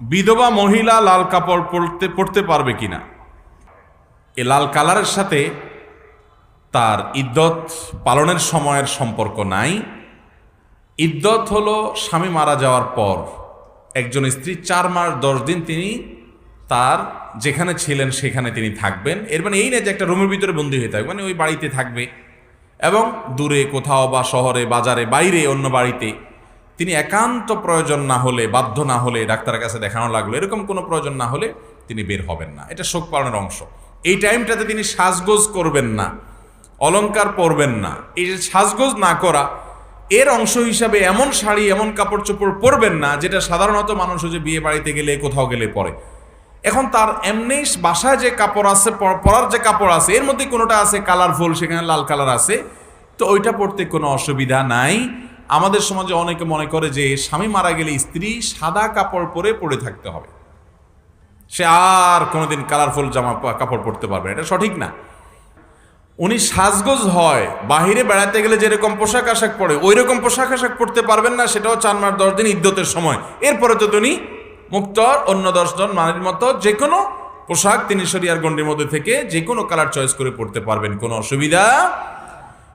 বিধবা মহিলা লাল কাপড় পরতে পরতে পারবে কিনা? এ লাল কালারের সাথে তার ইদ্যত পালনের সময়ের সম্পর্ক নাই। ইদ্যত হলো স্বামী মারা যাওয়ার পর একজন স্ত্রী চার মাস, দশ দিন তিনি তার যেখানে ছিলেন সেখানে তিনি থাকবেন। এর মানে এই না যে একটা রুমের ভিতরে বন্দী হয়ে থাকবে মানে ওই বাড়িতে থাকবে এবং দূরে কোথাও বা শহরে, বাজারে, বাইরে অন্য বাড়িতে তিনি একান্ত প্রয়োজন না হলে, বাধ্য না হলে ডাক্তারের কাছে দেখানো লাগল। এরকম কোনো প্রয়োজন না হলে তিনি বের হবেন না। এটা শোক পালনের অংশ। এই টাইমটাতে তিনি সাজগোজ করবেন না, অলংকার পরবেন না। এই যে সাজগোজ না করা, এর অংশ হিসাবে এমন শাড়ি, এমন কাপড় চোপড় পরবেন না, যেটা সাধারণত মানুষ যে বিয়ে বাড়িতে গেলে, কোথাও গেলে পরে। এখন তার এমনি বাসায় যে কাপড় আছে পরার যে কাপড় আছে, এর মধ্যে কোনোটা আছে, কালারফুল, সেখানে লাল কালার আছে, তো ওইটা পড়তে কোনো অসুবিধা নাই। আমাদের সমাজে অনেকে মনে করে যে স্বামী মারা গেলে স্ত্রী সাদা কাপড় পরে পড়ে থাকতে হবে। সে আর কোনোদিন কালারফুল জামা কাপড় পরতে পারবে এটা সঠিক না। উনি সাজগোজ হয়, বাহিরে বেড়াতে গেলে যেরকম পোশাক আশাক পরে ওই রকম পোশাক আশাক পরতে পারবেন না, সেটাও চার মাস, দশ দিন ইদ্যতের সময়। এরপরে তো তিনি মুক্ত অন্য দশজন মানের মতো যে কোনো পোশাক তিনি শরিয়ার গণ্ডির মধ্যে থেকে যে কোনো কালার চয়েস করে পড়তে পারবেন। কোনো অসুবিধা